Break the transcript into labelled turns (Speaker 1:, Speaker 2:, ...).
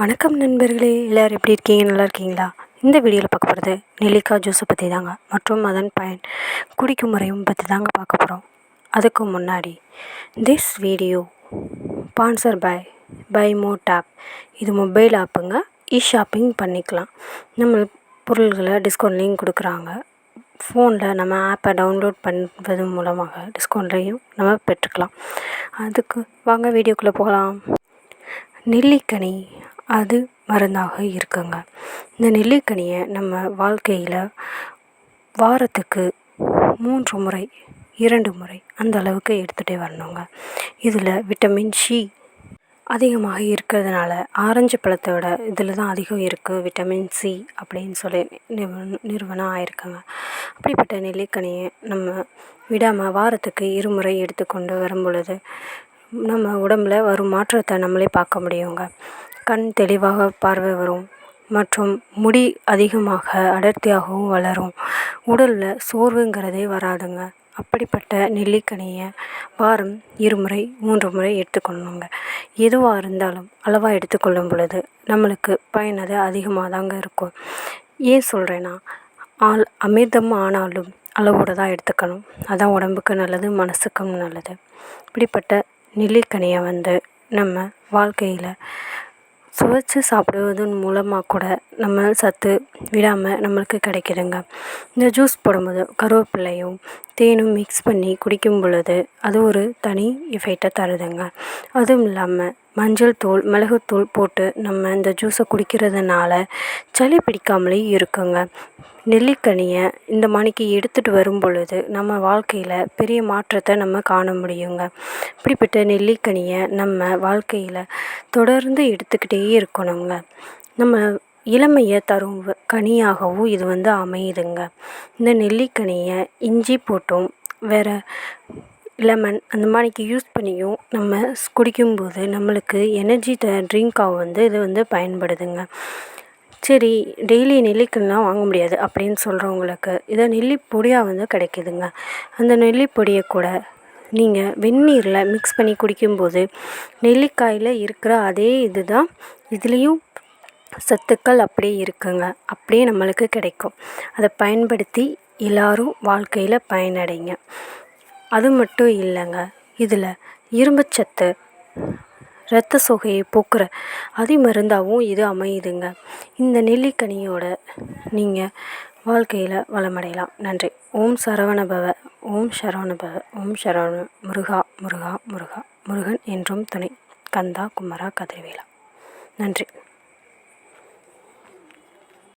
Speaker 1: வணக்கம் நண்பர்களே எல்லோரும் எப்படி இருக்கீங்க நல்லா இருக்கீங்களா இந்த வீடியோவில் பார்க்க போகிறது நெல்லிக்காய் ஜூஸை பற்றி தாங்க மற்றும் அதன் பயன் குடிக்கும் முறையும் பற்றி தாங்க பார்க்க போகிறோம் அதுக்கு முன்னாடி this video sponsor by by மோ டேப் இது மொபைல் ஆப்புங்க இ ஷாப்பிங் பண்ணிக்கலாம் நம்ம பொருள்களை டிஸ்கவுண்ட்லேயும் கொடுக்குறாங்க ஃபோனில் நம்ம ஆப்பை டவுன்லோட் பண்ணுவது மூலமாக டிஸ்கவுண்ட்லையும் நம்ம பெற்றுக்கலாம் அதுக்கு வாங்க வீடியோக்குள்ளே போகலாம் நெல்லிக்கனி அது மருந்தாக இருக்குங்க இந்த நெல்லிக்கனியை நம்ம வாழ்க்கையில் வாரத்துக்கு மூன்று முறை இரண்டு முறை அந்த அளவுக்கு எடுத்துகிட்டே வரணுங்க இதில் விட்டமின் சி அதிகமாக இருக்கிறதுனால ஆரஞ்சு பழத்தை விட இதில் தான் அதிகம் இருக்குது விட்டமின் சி அப்படின்னு சொல்லி நிறுவனம் ஆயிருக்காங்க அப்படிப்பட்ட நெல்லிக்கனியை நம்ம விடாமல் வாரத்துக்கு இருமுறை எடுத்துக்கொண்டு வரும் பொழுது நம்ம உடம்பில் வரும் மாற்றத்தை நம்மளே பார்க்க முடியுங்க கண் தெளிவாக பார்வை வரும் மற்றும் முடி அதிகமாக அடர்த்தியாகவும் வளரும் உடலில் சோர்வுங்கிறதே வராதுங்க அப்படிப்பட்ட நெல்லிக்கனியை வாரம் இருமுறை மூன்று முறை எடுத்துக்கொள்ளணுங்க எதுவாக இருந்தாலும் அளவாக எடுத்துக்கொள்ளும் பொழுது நம்மளுக்கு பயனது அதிகமாக தாங்க இருக்கும் ஏன் சொல்கிறேன்னா ஆள் அமிர்தம் ஆனாலும் அளவோடு தான் எடுத்துக்கணும் அதான் உடம்புக்கு நல்லது மனசுக்கும் நல்லது இப்படிப்பட்ட நெல்லிக்கனியை வந்து நம்ம வாழ்க்கையில் சுவைச்சி சாப்பிடுவதன் மூலமாக கூட நம்ம சத்து விடாமல் நம்மளுக்கு கிடைக்கிதுங்க இந்த ஜூஸ் போடும்போது கருவேப்பில்லையும் தேனும் மிக்ஸ் பண்ணி குடிக்கும் பொழுது அது ஒரு தனி எஃபெக்ட்டை தருதுங்க அதுவும் இல்லாமல் மஞ்சள் தூள் மிளகுத்தூள் போட்டு நம்ம இந்த ஜூஸை குடிக்கிறதுனால சளி பிடிக்காமலே இருக்குங்க நெல்லிக்கனியை இந்த மணிக்கு எடுத்துகிட்டு வரும் பொழுது நம்ம வாழ்க்கையில் பெரிய மாற்றத்தை நம்ம காண முடியுங்க இப்படிப்பட்ட நெல்லிக்கனியை நம்ம வாழ்க்கையில் தொடர்ந்து எடுத்துக்கிட்டே இருக்கணுங்க நம்ம இளமையை தரும் கனியாகவும் இது வந்து அமையுதுங்க இந்த நெல்லிக்கனியை இஞ்சி போட்டும் வேறு லெமன் அந்த மாதிரிக்கு யூஸ் பண்ணியும் நம்ம குடிக்கும்போது நம்மளுக்கு எனர்ஜி த ட்ரிங்காக வந்து இது வந்து பயன்படுதுங்க சரி டெய்லி நெல்லிக்கனிலாம் வாங்க முடியாது அப்படின்னு சொல்கிறவங்களுக்கு இதை நெல்லிப்பொடியாக வந்து கிடைக்கிதுங்க அந்த நெல்லிப்பொடியை கூட நீங்கள் வெந்நீரில் மிக்ஸ் பண்ணி குடிக்கும்போது நெல்லிக்காயில் இருக்கிற அதே இது தான் இதுலேயும் சத்துக்கள் அப்படியே இருக்குங்க அப்படியே நம்மளுக்கு கிடைக்கும் அதை பயன்படுத்தி எல்லோரும் வாழ்க்கையில் பயனடைங்க அது மட்டும் இல்லைங்க இதில் இரும்புச்சத்து இரத்த சோகையை போக்குற அதிமருந்தாகவும் இது அமையுதுங்க இந்த நெல்லிக்கனியோட நீங்கள் வாழ்க்கையில் வளமடையலாம் நன்றி ஓம் சரவண பவ ஓம் சரவண பவ ஓம் சரவண முருகா முருகா முருகா முருகன் என்றும் துணை கந்தா குமரா கதிரவேலா நன்றி